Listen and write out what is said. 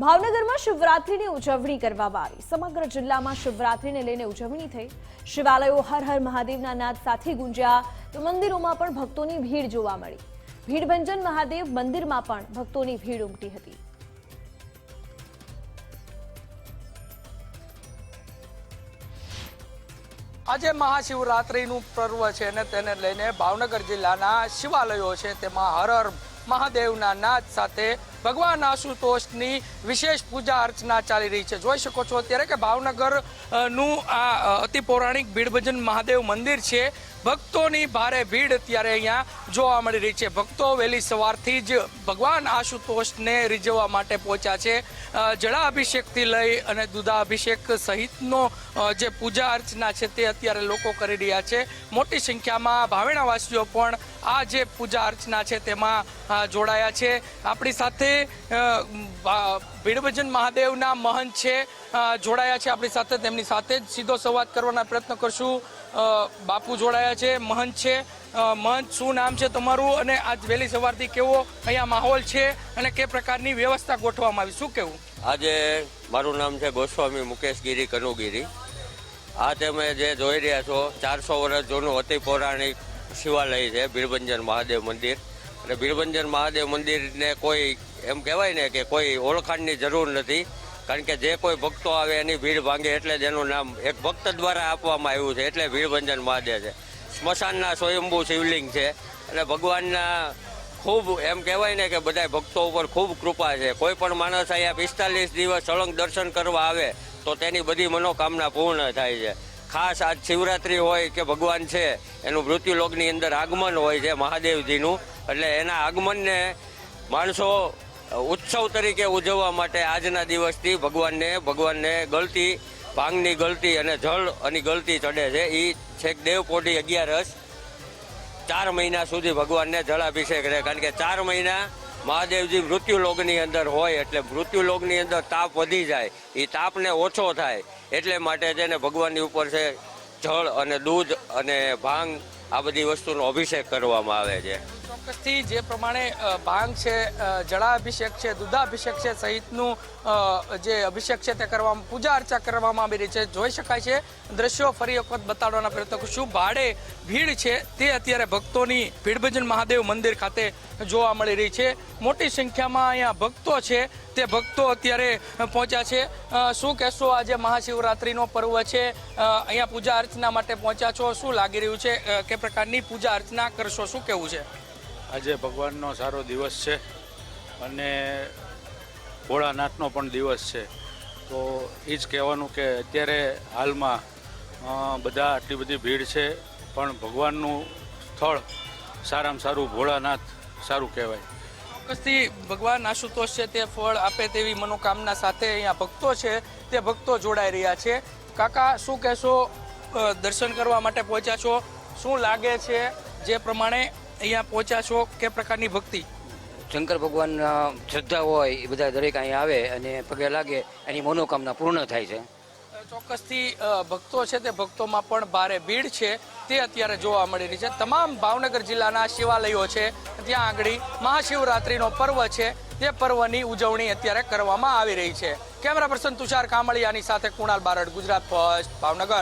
ભાવનગરમાં શિવરાત્રીની ઉજવણી કરવામાં આવી. સમગ્ર જિલ્લામાં શિવરાત્રીને લઈને ઉજવણી થઈ. શિવાલયો હર હર મહાદેવના નાદ સાથે ગુંજ્યા. તો મંદિરોમાં પણ ભક્તોની ભીડ જોવા મળી. ભીડભંજન મહાદેવ મંદિરમાં પણ ભક્તોની ભીડ ઉમટી હતી. આજે મહાશિવરાત્રિનું પર્વ છે અને તેને લઈને ભાવનગર જિલ્લાના શિવાલયો છે. તેમાં હર હર મહાદેવના નાદ સાથે ભગવાન આશુતોષની વિશેષ પૂજા અર્ચના ચાલી રહી છે. જોઈ શકો છો અત્યારે કે ભાવનગરનું આ અતિ પૌરાણિક ભીડભજન મહાદેવ મંદિર છે. ભક્તોની ભારે ભીડ અત્યારે અહીંયા જોવા મળી રહી છે. ભક્તો વહેલી સવારથી જ ભગવાન આશુતોષને રીઝવવા માટે પહોંચ્યા છે. જળાભિષેકથી લઈ અને દૂધાભિષેક સહિતનો જે પૂજા અર્ચના છે તે અત્યારે લોકો કરી રહ્યા છે. મોટી સંખ્યામાં ભાવેણાવાસીઓ પણ આ જે પૂજા અર્ચના છે તેમાં જોડાયા છે. આપણી સાથે અ, ભીડભજન મહાદેવના મહંત છે જોડાયા છે આપણી સાથે તેમની સાથે જ સીધો સંવાદ કરવાના પ્રયત્ન કરશું. બાપુ જોડાયા છે મહંત છે. મહંત શું નામ છે તમારું? અને આજ વહેલી સવારથી કેવો અહીંયા માહોલ છે અને કે પ્રકારની વ્યવસ્થા ગોઠવવામાં આવી? શું કેવું? આજે મારું નામ છે ગોસ્વામી મુકેશગીરી કનુગીરી. આ તમે જે જોઈ રહ્યા છો ચારસો વર્ષ જૂનું અતિ પૌરાણિક શિવાલય છે ભીડભંજન મહાદેવ મંદિર. અને ભીડભંજન મહાદેવ મંદિરને કોઈ એમ કહેવાય ને કે કોઈ ઓળખાણની જરૂર નથી, કારણ કે જે કોઈ ભક્તો આવે એની ભીડ ભાંગે એટલે જ નામ એક ભક્ત દ્વારા આપવામાં આવ્યું છે, એટલે ભીડભંજન મહાદેવ છે. સ્મશાનના સ્વયંભૂ શિવલિંગ છે અને ભગવાનના ખૂબ એમ કહેવાય ને કે બધા ભક્તો ઉપર ખૂબ કૃપા છે. કોઈ પણ માણસ અહીંયા પિસ્તાલીસ દિવસ સળંગ દર્શન કરવા આવે તો તેની બધી મનોકામના પૂર્ણ થાય છે. ખાસ આજ શિવરાત્રિ હોય કે ભગવાન છે, એનું મૃત્યુલોકની અંદર આગમન હોય છે મહાદેવજીનું, એટલે એના આગમનને માણસો ઉત્સવ તરીકે ઉજવવા માટે આજના દિવસથી ભગવાનને ભગવાનને ગળતી ભાંગની ગળતી અને જળ અને ગળતી ચડે છે. એ છેક દેવપોઢી અગિયારસ, ચાર મહિના સુધી ભગવાનને જળાભિષેક રહે. કારણ કે ચાર મહિના મહાદેવજી મૃત્યુલોગની અંદર હોય એટલે મૃત્યુલોગની અંદર તાપ વધી જાય. એ તાપને ઓછો થાય એટલે માટે છે ને ભગવાનની ઉપર છે જળ અને દૂધ અને ભાંગ આ બધી વસ્તુનો અભિષેક કરવામાં આવે છે. ચોક્કસથી જે પ્રમાણે ભાંગ છે જળાભિષેક છે, દુધાભિષેક છે સહિતનું જે અભિષેક છે તે કરવામાં, પૂજા અર્ચા કરવામાં આવી રહી છે. જોઈ શકાય છે, દ્રશ્યો ફરી વખત બતાડવાના પ્રયત્ન કરું છું ભાડે ભીડ છે તે અત્યારે ભક્તોની ભીડભજન મહાદેવ મંદિર ખાતે જોવા મળી રહી છે. મોટી સંખ્યામાં અહીંયા ભક્તો છે, તે ભક્તો અત્યારે પહોંચ્યા છે. શું કહેશો આજે મહાશિવરાત્રિનો પર્વ છે? અહીંયા પૂજા અર્ચના માટે પહોંચ્યા છો. શું લાગી રહ્યું છે? કે પ્રકારની પૂજા અર્ચના કરશો? શું કેવું છે? આજે ભગવાનનો સારો દિવસ છે અને ભોળાનાથનો પણ દિવસ છે. તો એ જ કહેવાનું કે અત્યારે હાલમાં બધા આટલી બધી ભીડ છે, પણ ભગવાનનું સ્થળ સારામાં સારું ભોળાનાથ સારું કહેવાય. ચોક્કસથી ભગવાન આશુતોષ છે, તે ફળ આપે તેવી મનોકામના સાથે અહીંયા ભક્તો છે, તે ભક્તો જોડાઈ રહ્યા છે. કાકા, શું કહેશો દર્શન કરવા માટે પહોંચ્યા છો? શું લાગે છે? જે પ્રમાણે અહીંયા પહોંચ્યા છો? કે પ્રકારની ભક્તિ? શંકર ભગવાન શ્રદ્ધા હોય એ બધા દરેક અહીંયા આવે અને પગે લાગે એની મનોકામના પૂર્ણ થાય છે. ચોક્કસથી ભક્તો છે તે ભક્તોમાં પણ ભારે ભીડ છે. તે અત્યારે જોવા મળી રહી છે. તમામ ભાવનગર જિલ્લાના શિવાલયો છે. ત્યાં આગળ મહાશિવરાત્રિનો પર્વ છે. તે પર્વની ઉજવણી અત્યારે કરવામાં આવી રહી છે. કેમેરા પર્સન તુષાર કામળિયાની સાથે કુણાલ બારડ ગુજરાત ફર્સ્ટ ભાવનગર.